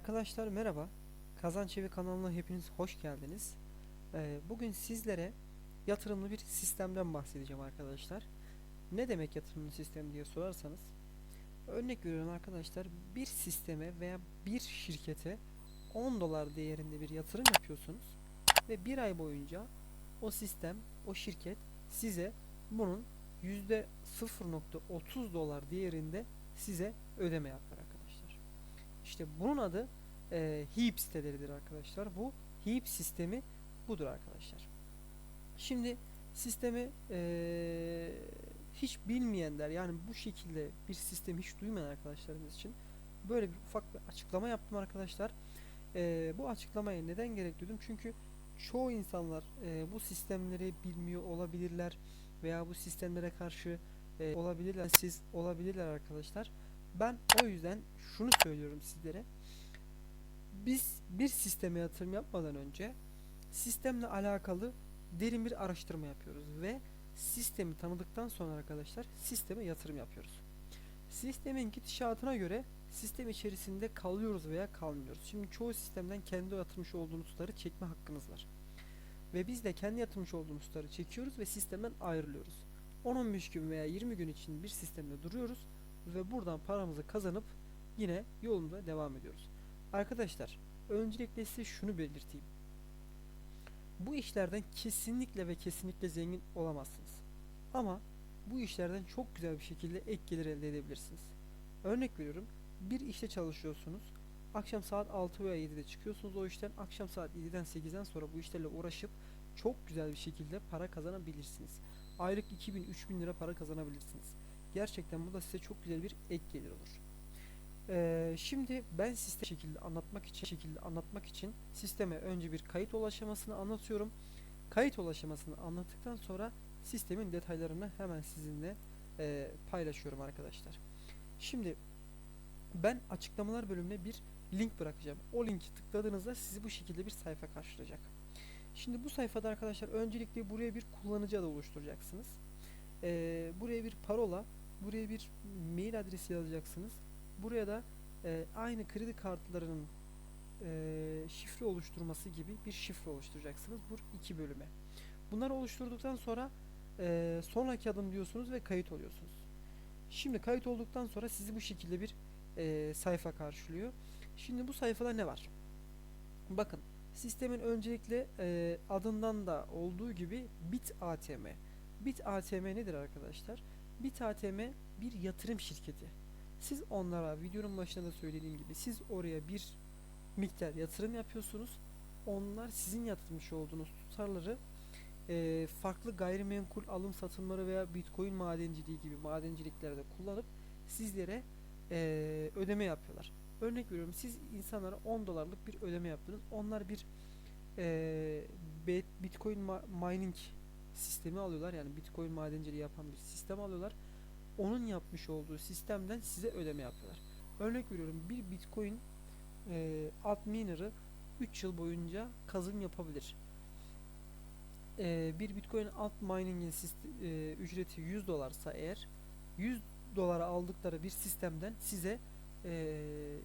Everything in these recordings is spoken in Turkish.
Arkadaşlar merhaba. Kazanç Evi kanalına hepiniz hoş geldiniz. Ee, bugün sizlere yatırımlı bir sistemden bahsedeceğim arkadaşlar. Ne demek yatırımlı sistem diye sorarsanız örnek veriyorum arkadaşlar bir sisteme veya bir şirkete 10 dolar değerinde bir yatırım yapıyorsunuz ve bir ay boyunca o sistem, o şirket size bunun %0.30 dolar değerinde size ödeme yapar. İşte bunun adı e, HEAP siteleridir arkadaşlar. Bu HEAP sistemi budur arkadaşlar. Şimdi sistemi e, hiç bilmeyenler yani bu şekilde bir sistemi hiç duymayan arkadaşlarımız için böyle bir ufak bir açıklama yaptım arkadaşlar. E, bu açıklamayı neden gerek duydum? Çünkü çoğu insanlar e, bu sistemleri bilmiyor olabilirler veya bu sistemlere karşı e, olabilirler, siz olabilirler arkadaşlar. Ben o yüzden şunu söylüyorum sizlere. Biz bir sisteme yatırım yapmadan önce sistemle alakalı derin bir araştırma yapıyoruz ve sistemi tanıdıktan sonra arkadaşlar sisteme yatırım yapıyoruz. Sistemin gidişatına göre sistem içerisinde kalıyoruz veya kalmıyoruz. Şimdi çoğu sistemden kendi yatırmış olduğunuz tutarı çekme hakkınız var. Ve biz de kendi yatırmış olduğumuz tutarı çekiyoruz ve sistemden ayrılıyoruz. 10-15 gün veya 20 gün için bir sistemde duruyoruz ve buradan paramızı kazanıp yine yolumuza devam ediyoruz. Arkadaşlar öncelikle size şunu belirteyim. Bu işlerden kesinlikle ve kesinlikle zengin olamazsınız. Ama bu işlerden çok güzel bir şekilde ek gelir elde edebilirsiniz. Örnek veriyorum. Bir işte çalışıyorsunuz. Akşam saat 6 veya 7'de çıkıyorsunuz o işten. Akşam saat 7'den 8'den sonra bu işlerle uğraşıp çok güzel bir şekilde para kazanabilirsiniz. Aylık 2000-3000 lira para kazanabilirsiniz. Gerçekten bu da size çok güzel bir ek gelir olur. Ee, şimdi ben sistem şekilde anlatmak için şekilde anlatmak için sisteme önce bir kayıt ol aşamasını anlatıyorum. Kayıt ol aşamasını anlattıktan sonra sistemin detaylarını hemen sizinle e, paylaşıyorum arkadaşlar. Şimdi ben açıklamalar bölümüne bir link bırakacağım. O linki tıkladığınızda sizi bu şekilde bir sayfa karşılayacak. Şimdi bu sayfada arkadaşlar öncelikle buraya bir kullanıcı adı oluşturacaksınız. Ee, buraya bir parola, buraya bir mail adresi yazacaksınız. Buraya da e, aynı kredi kartlarının e, şifre oluşturması gibi bir şifre oluşturacaksınız bu iki bölüme. Bunları oluşturduktan sonra e, sonraki adım diyorsunuz ve kayıt oluyorsunuz. Şimdi kayıt olduktan sonra sizi bu şekilde bir e, sayfa karşılıyor. Şimdi bu sayfada ne var? Bakın sistemin öncelikle e, adından da olduğu gibi Bit ATM. Bit ATM nedir arkadaşlar? Bit ATM bir yatırım şirketi. Siz onlara videonun başında da söylediğim gibi siz oraya bir miktar yatırım yapıyorsunuz. Onlar sizin yatırmış olduğunuz tutarları e, farklı gayrimenkul alım satımları veya bitcoin madenciliği gibi madenciliklerde kullanıp sizlere e, ödeme yapıyorlar. Örnek veriyorum siz insanlara 10 dolarlık bir ödeme yaptınız. Onlar bir e, bitcoin mining sistemi alıyorlar. Yani bitcoin madenciliği yapan bir sistem alıyorlar. Onun yapmış olduğu sistemden size ödeme yapıyorlar. Örnek veriyorum bir bitcoin e, alt miner'ı 3 yıl boyunca kazım yapabilir. E, bir bitcoin alt mining'in e, ücreti 100 dolarsa eğer 100 dolara aldıkları bir sistemden size e,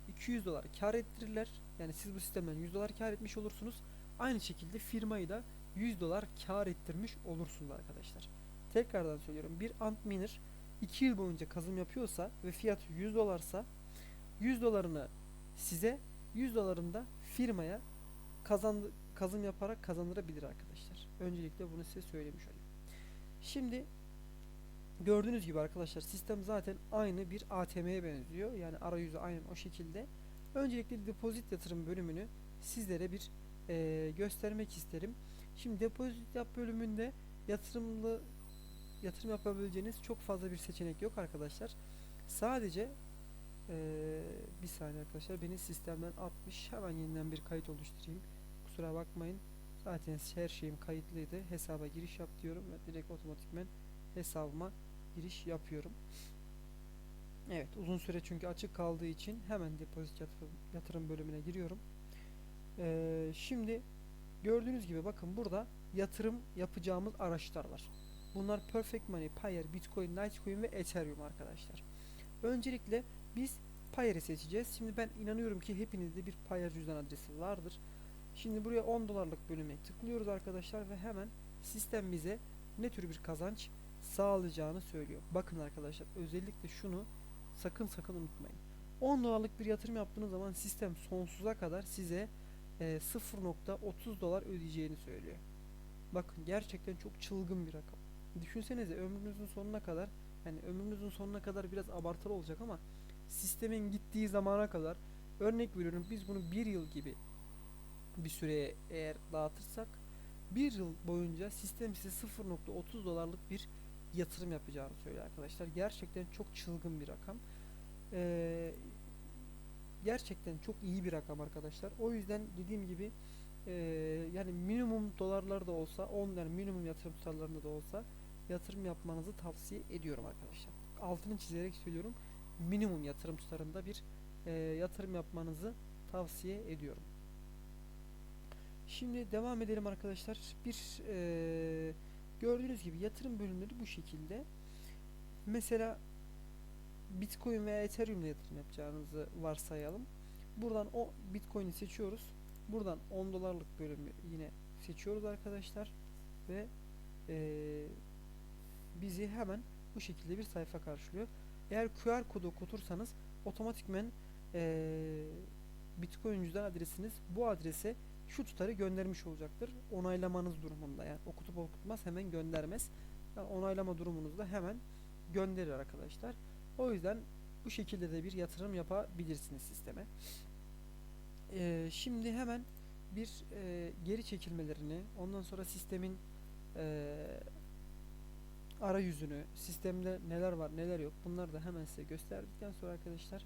200 dolar kar ettirirler. Yani siz bu sistemden 100 dolar kar etmiş olursunuz. Aynı şekilde firmayı da 100 dolar kar ettirmiş olursunuz arkadaşlar. Tekrardan söylüyorum. Bir ant miner 2 yıl boyunca kazım yapıyorsa ve fiyatı 100 dolarsa 100 dolarını size 100 dolarını da firmaya kazandı, kazım yaparak kazandırabilir arkadaşlar. Öncelikle bunu size söylemiş olayım. Şimdi gördüğünüz gibi arkadaşlar sistem zaten aynı bir ATM'ye benziyor. Yani arayüzü aynen o şekilde. Öncelikle depozit yatırım bölümünü sizlere bir e, göstermek isterim. Şimdi depozit yap bölümünde yatırımlı yatırım yapabileceğiniz çok fazla bir seçenek yok arkadaşlar. Sadece ee, bir saniye arkadaşlar beni sistemden atmış. Hemen yeniden bir kayıt oluşturayım. Kusura bakmayın. Zaten her şeyim kayıtlıydı. Hesaba giriş yap diyorum ve direkt otomatikmen hesabıma giriş yapıyorum. Evet uzun süre çünkü açık kaldığı için hemen depozit yatırım, yatırım bölümüne giriyorum. Ee, şimdi gördüğünüz gibi bakın burada yatırım yapacağımız araçlar var. Bunlar Perfect Money, Payer, Bitcoin, Litecoin ve Ethereum arkadaşlar. Öncelikle biz Payer'i seçeceğiz. Şimdi ben inanıyorum ki hepinizde bir Payer cüzdan adresi vardır. Şimdi buraya 10 dolarlık bölüme tıklıyoruz arkadaşlar ve hemen sistem bize ne tür bir kazanç sağlayacağını söylüyor. Bakın arkadaşlar özellikle şunu sakın sakın unutmayın. 10 dolarlık bir yatırım yaptığınız zaman sistem sonsuza kadar size 0.30 dolar ödeyeceğini söylüyor. Bakın gerçekten çok çılgın bir rakam. Düşünsenize ömrünüzün sonuna kadar yani ömrünüzün sonuna kadar biraz abartılı olacak ama sistemin gittiği zamana kadar örnek veriyorum biz bunu bir yıl gibi bir süreye eğer dağıtırsak bir yıl boyunca sistem size 0.30 dolarlık bir yatırım yapacağını söylüyor arkadaşlar. Gerçekten çok çılgın bir rakam. Ee, gerçekten çok iyi bir rakam arkadaşlar. O yüzden dediğim gibi ee, yani minimum dolarlar da olsa 10 yani minimum yatırım tutarlarında da olsa yatırım yapmanızı tavsiye ediyorum arkadaşlar. Altını çizerek söylüyorum. Minimum yatırım tutarında bir e, yatırım yapmanızı tavsiye ediyorum. Şimdi devam edelim arkadaşlar. Bir e, gördüğünüz gibi yatırım bölümleri bu şekilde. Mesela Bitcoin veya Ethereum'da yatırım yapacağınızı varsayalım. Buradan o Bitcoin'i seçiyoruz. Buradan 10 dolarlık bölümü yine seçiyoruz arkadaşlar ve eee, bizi hemen bu şekilde bir sayfa karşılıyor. Eğer QR kodu okutursanız otomatikmen eee Bitcoin cüzdan adresiniz bu adrese şu tutarı göndermiş olacaktır. Onaylamanız durumunda yani okutup okutmaz hemen göndermez. Yani onaylama durumunuzda hemen gönderir arkadaşlar. O yüzden bu şekilde de bir yatırım yapabilirsiniz sisteme. Ee, şimdi hemen bir e, geri çekilmelerini, ondan sonra sistemin e, arayüzünü, sistemde neler var neler yok bunları da hemen size gösterdikten sonra arkadaşlar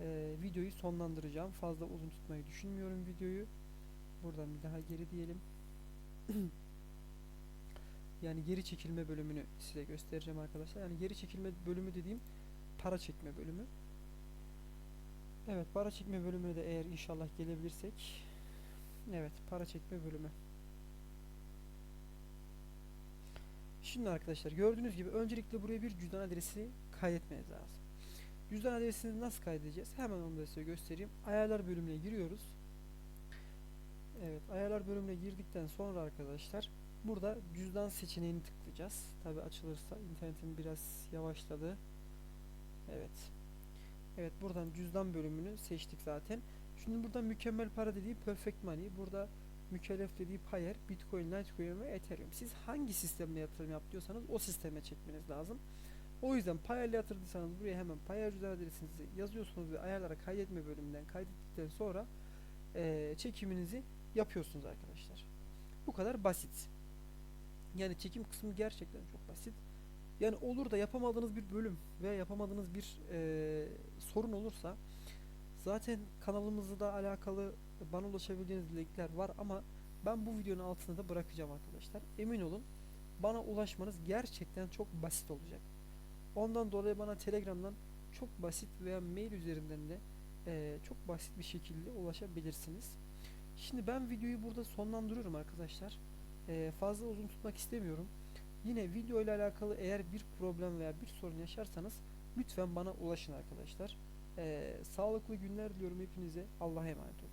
e, videoyu sonlandıracağım. Fazla uzun tutmayı düşünmüyorum videoyu. Buradan bir daha geri diyelim. yani geri çekilme bölümünü size göstereceğim arkadaşlar. Yani geri çekilme bölümü dediğim para çekme bölümü. Evet para çekme bölümüne de eğer inşallah gelebilirsek. Evet para çekme bölümü. Şimdi arkadaşlar gördüğünüz gibi öncelikle buraya bir cüzdan adresi kaydetmeniz lazım. Cüzdan adresini nasıl kaydedeceğiz? Hemen onu da size göstereyim. Ayarlar bölümüne giriyoruz. Evet ayarlar bölümüne girdikten sonra arkadaşlar burada cüzdan seçeneğini tıklayacağız. Tabi açılırsa internetim biraz yavaşladı. Evet. Evet buradan cüzdan bölümünü seçtik zaten. Şimdi burada mükemmel para dediği Perfect Money. Burada mükellef dediği Payer, Bitcoin, Litecoin ve Ethereum. Siz hangi sistemle yatırım yapıyorsanız o sisteme çekmeniz lazım. O yüzden Payer'le yatırdıysanız buraya hemen Payer cüzdan adresinizi yazıyorsunuz ve ayarlara kaydetme bölümünden kaydettikten sonra eee, çekiminizi yapıyorsunuz arkadaşlar. Bu kadar basit. Yani çekim kısmı gerçekten çok basit. Yani olur da yapamadığınız bir bölüm veya yapamadığınız bir eee, sorun olursa zaten kanalımızda alakalı bana ulaşabileceğiniz linkler var ama ben bu videonun altına da bırakacağım arkadaşlar. Emin olun bana ulaşmanız gerçekten çok basit olacak. Ondan dolayı bana Telegram'dan çok basit veya mail üzerinden de eee, çok basit bir şekilde ulaşabilirsiniz. Şimdi ben videoyu burada sonlandırıyorum arkadaşlar. Eee, fazla uzun tutmak istemiyorum. Yine video ile alakalı eğer bir problem veya bir sorun yaşarsanız lütfen bana ulaşın arkadaşlar. Eee, sağlıklı günler diliyorum hepinize. Allah'a emanet olun.